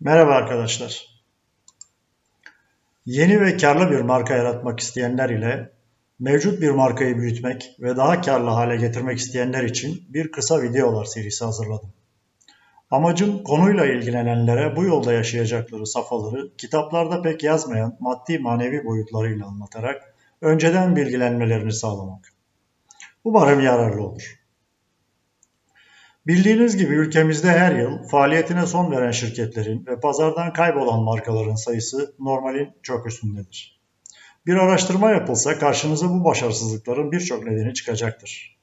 Merhaba arkadaşlar. Yeni ve karlı bir marka yaratmak isteyenler ile mevcut bir markayı büyütmek ve daha karlı hale getirmek isteyenler için bir kısa videolar serisi hazırladım. Amacım konuyla ilgilenenlere bu yolda yaşayacakları safhaları kitaplarda pek yazmayan maddi manevi boyutlarıyla anlatarak önceden bilgilenmelerini sağlamak. Umarım yararlı olur. Bildiğiniz gibi ülkemizde her yıl faaliyetine son veren şirketlerin ve pazardan kaybolan markaların sayısı normalin çok üstündedir. Bir araştırma yapılsa karşınıza bu başarısızlıkların birçok nedeni çıkacaktır.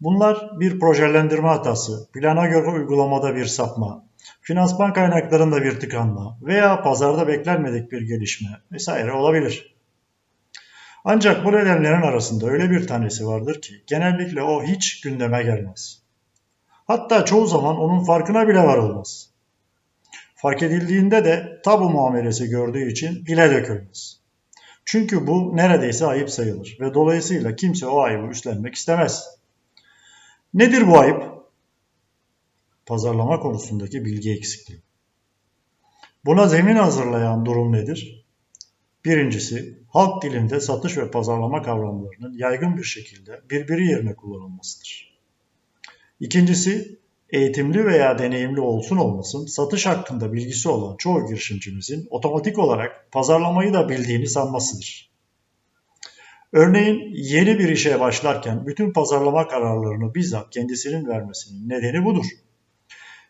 Bunlar bir projelendirme hatası, plana göre uygulamada bir sapma, finansman kaynaklarında bir tıkanma veya pazarda beklenmedik bir gelişme vesaire olabilir. Ancak bu nedenlerin arasında öyle bir tanesi vardır ki genellikle o hiç gündeme gelmez. Hatta çoğu zaman onun farkına bile varılmaz. Fark edildiğinde de tabu muamelesi gördüğü için dile dökülmez. Çünkü bu neredeyse ayıp sayılır ve dolayısıyla kimse o ayıbı üstlenmek istemez. Nedir bu ayıp? Pazarlama konusundaki bilgi eksikliği. Buna zemin hazırlayan durum nedir? Birincisi, halk dilinde satış ve pazarlama kavramlarının yaygın bir şekilde birbiri yerine kullanılmasıdır. İkincisi, eğitimli veya deneyimli olsun olmasın satış hakkında bilgisi olan çoğu girişimcimizin otomatik olarak pazarlamayı da bildiğini sanmasıdır. Örneğin yeni bir işe başlarken bütün pazarlama kararlarını bizzat kendisinin vermesinin nedeni budur.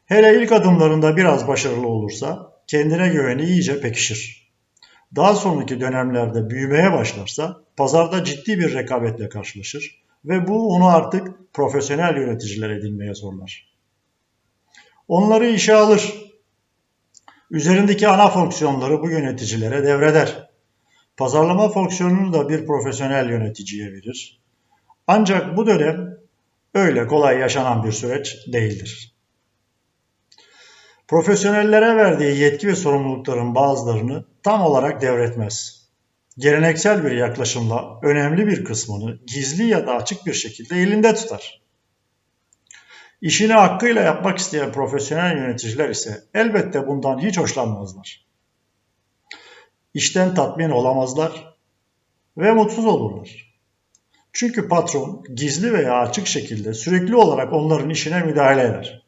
Hele ilk adımlarında biraz başarılı olursa kendine güveni iyice pekişir. Daha sonraki dönemlerde büyümeye başlarsa pazarda ciddi bir rekabetle karşılaşır ve bu onu artık profesyonel yöneticiler edinmeye zorlar. Onları işe alır. Üzerindeki ana fonksiyonları bu yöneticilere devreder. Pazarlama fonksiyonunu da bir profesyonel yöneticiye verir. Ancak bu dönem öyle kolay yaşanan bir süreç değildir. Profesyonellere verdiği yetki ve sorumlulukların bazılarını tam olarak devretmez. Geleneksel bir yaklaşımla önemli bir kısmını gizli ya da açık bir şekilde elinde tutar. İşini hakkıyla yapmak isteyen profesyonel yöneticiler ise elbette bundan hiç hoşlanmazlar. İşten tatmin olamazlar ve mutsuz olurlar. Çünkü patron gizli veya açık şekilde sürekli olarak onların işine müdahale eder.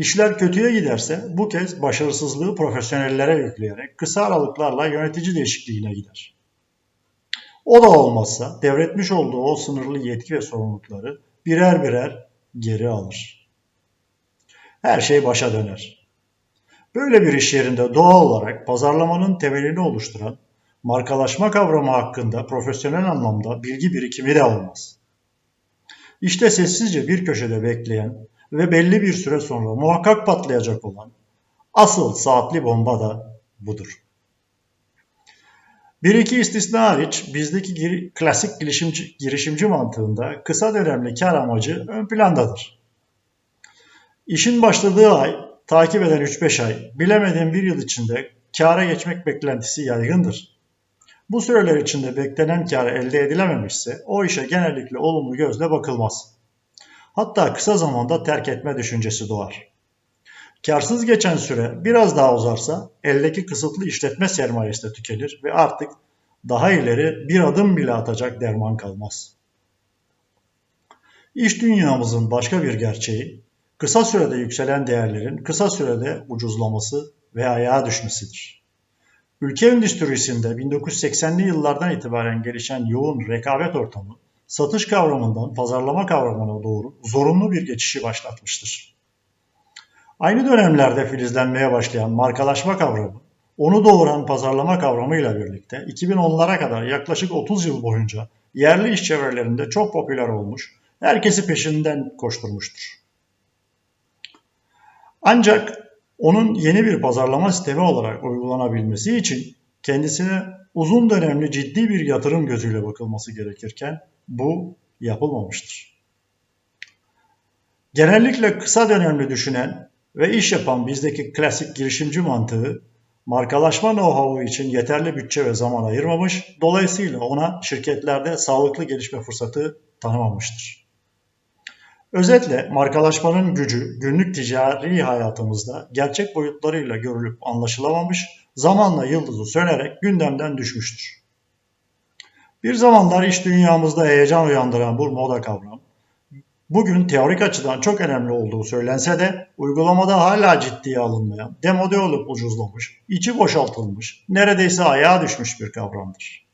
İşler kötüye giderse bu kez başarısızlığı profesyonellere yükleyerek kısa aralıklarla yönetici değişikliğine gider. O da olmazsa devretmiş olduğu o sınırlı yetki ve sorumlulukları birer birer geri alır. Her şey başa döner. Böyle bir iş yerinde doğal olarak pazarlamanın temelini oluşturan markalaşma kavramı hakkında profesyonel anlamda bilgi birikimi de olmaz. İşte sessizce bir köşede bekleyen ve belli bir süre sonra muhakkak patlayacak olan asıl saatli bomba da budur. Bir iki istisna hariç bizdeki gir klasik girişimci, girişimci mantığında kısa dönemli kar amacı ön plandadır. İşin başladığı ay, takip eden 3-5 ay, bilemediğim bir yıl içinde kâra geçmek beklentisi yaygındır. Bu süreler içinde beklenen kar elde edilememişse o işe genellikle olumlu gözle bakılmaz. Hatta kısa zamanda terk etme düşüncesi doğar. Karsız geçen süre biraz daha uzarsa eldeki kısıtlı işletme sermayesi de tükenir ve artık daha ileri bir adım bile atacak derman kalmaz. İş dünyamızın başka bir gerçeği kısa sürede yükselen değerlerin kısa sürede ucuzlaması ve ayağa düşmesidir. Ülke endüstrisinde 1980'li yıllardan itibaren gelişen yoğun rekabet ortamı satış kavramından pazarlama kavramına doğru zorunlu bir geçişi başlatmıştır. Aynı dönemlerde filizlenmeye başlayan markalaşma kavramı, onu doğuran pazarlama kavramıyla birlikte 2010'lara kadar yaklaşık 30 yıl boyunca yerli iş çevrelerinde çok popüler olmuş, herkesi peşinden koşturmuştur. Ancak onun yeni bir pazarlama sistemi olarak uygulanabilmesi için kendisine uzun dönemli ciddi bir yatırım gözüyle bakılması gerekirken bu yapılmamıştır. Genellikle kısa dönemli düşünen ve iş yapan bizdeki klasik girişimci mantığı markalaşma know-how'u için yeterli bütçe ve zaman ayırmamış, dolayısıyla ona şirketlerde sağlıklı gelişme fırsatı tanımamıştır. Özetle markalaşmanın gücü günlük ticari hayatımızda gerçek boyutlarıyla görülüp anlaşılamamış, zamanla yıldızı sönerek gündemden düşmüştür. Bir zamanlar iş dünyamızda heyecan uyandıran bu moda kavram, bugün teorik açıdan çok önemli olduğu söylense de uygulamada hala ciddiye alınmayan, demode olup ucuzlamış, içi boşaltılmış, neredeyse ayağa düşmüş bir kavramdır.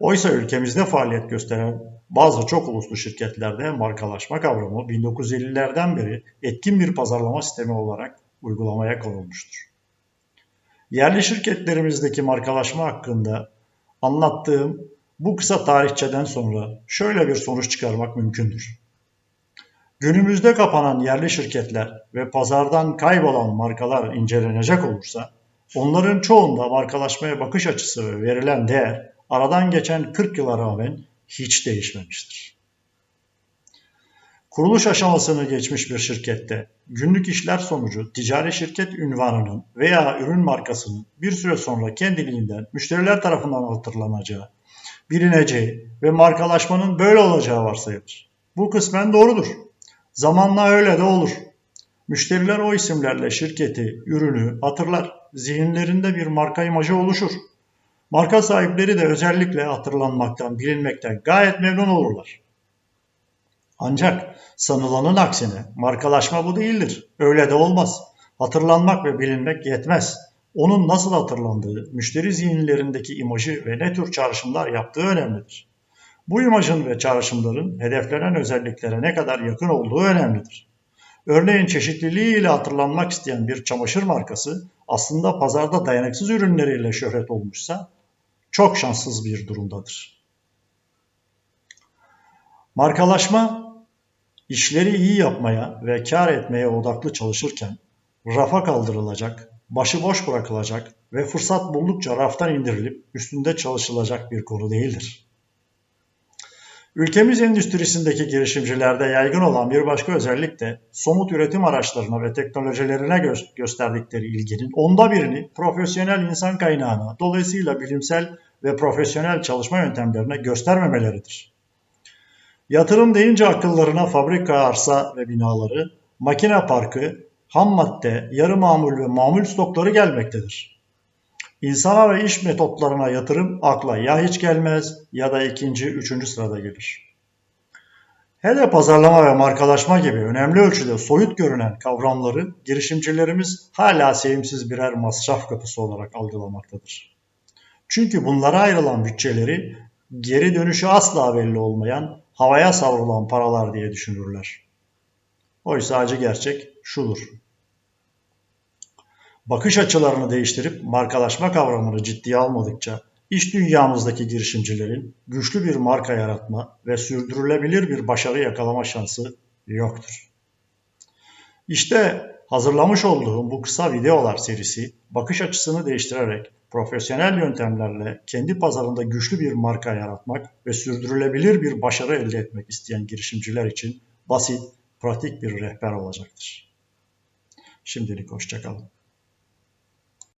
Oysa ülkemizde faaliyet gösteren bazı çok uluslu şirketlerde markalaşma kavramı 1950'lerden beri etkin bir pazarlama sistemi olarak uygulamaya konulmuştur. Yerli şirketlerimizdeki markalaşma hakkında anlattığım bu kısa tarihçeden sonra şöyle bir sonuç çıkarmak mümkündür. Günümüzde kapanan yerli şirketler ve pazardan kaybolan markalar incelenecek olursa, onların çoğunda markalaşmaya bakış açısı ve verilen değer aradan geçen 40 yıla rağmen hiç değişmemiştir. Kuruluş aşamasını geçmiş bir şirkette günlük işler sonucu ticari şirket ünvanının veya ürün markasının bir süre sonra kendiliğinden müşteriler tarafından hatırlanacağı, bilineceği ve markalaşmanın böyle olacağı varsayılır. Bu kısmen doğrudur. Zamanla öyle de olur. Müşteriler o isimlerle şirketi, ürünü hatırlar. Zihinlerinde bir marka imajı oluşur. Marka sahipleri de özellikle hatırlanmaktan, bilinmekten gayet memnun olurlar. Ancak sanılanın aksine markalaşma bu değildir. Öyle de olmaz. Hatırlanmak ve bilinmek yetmez. Onun nasıl hatırlandığı, müşteri zihinlerindeki imajı ve ne tür çağrışımlar yaptığı önemlidir. Bu imajın ve çağrışımların hedeflenen özelliklere ne kadar yakın olduğu önemlidir. Örneğin çeşitliliği ile hatırlanmak isteyen bir çamaşır markası aslında pazarda dayanıksız ürünleriyle şöhret olmuşsa çok şanssız bir durumdadır. Markalaşma işleri iyi yapmaya ve kar etmeye odaklı çalışırken rafa kaldırılacak, başıboş bırakılacak ve fırsat buldukça raftan indirilip üstünde çalışılacak bir konu değildir. Ülkemiz endüstrisindeki girişimcilerde yaygın olan bir başka özellik de somut üretim araçlarına ve teknolojilerine gö- gösterdikleri ilginin onda birini profesyonel insan kaynağına, dolayısıyla bilimsel ve profesyonel çalışma yöntemlerine göstermemeleridir. Yatırım deyince akıllarına fabrika, arsa ve binaları, makine parkı, ham madde, yarı mamul ve mamul stokları gelmektedir. İnsana ve iş metotlarına yatırım akla ya hiç gelmez ya da ikinci, üçüncü sırada gelir. Hele pazarlama ve markalaşma gibi önemli ölçüde soyut görünen kavramları girişimcilerimiz hala sevimsiz birer masraf kapısı olarak algılamaktadır. Çünkü bunlara ayrılan bütçeleri geri dönüşü asla belli olmayan havaya savrulan paralar diye düşünürler. Oysa acı gerçek şudur. Bakış açılarını değiştirip markalaşma kavramını ciddiye almadıkça iş dünyamızdaki girişimcilerin güçlü bir marka yaratma ve sürdürülebilir bir başarı yakalama şansı yoktur. İşte hazırlamış olduğum bu kısa videolar serisi bakış açısını değiştirerek profesyonel yöntemlerle kendi pazarında güçlü bir marka yaratmak ve sürdürülebilir bir başarı elde etmek isteyen girişimciler için basit, pratik bir rehber olacaktır. Şimdilik hoşçakalın.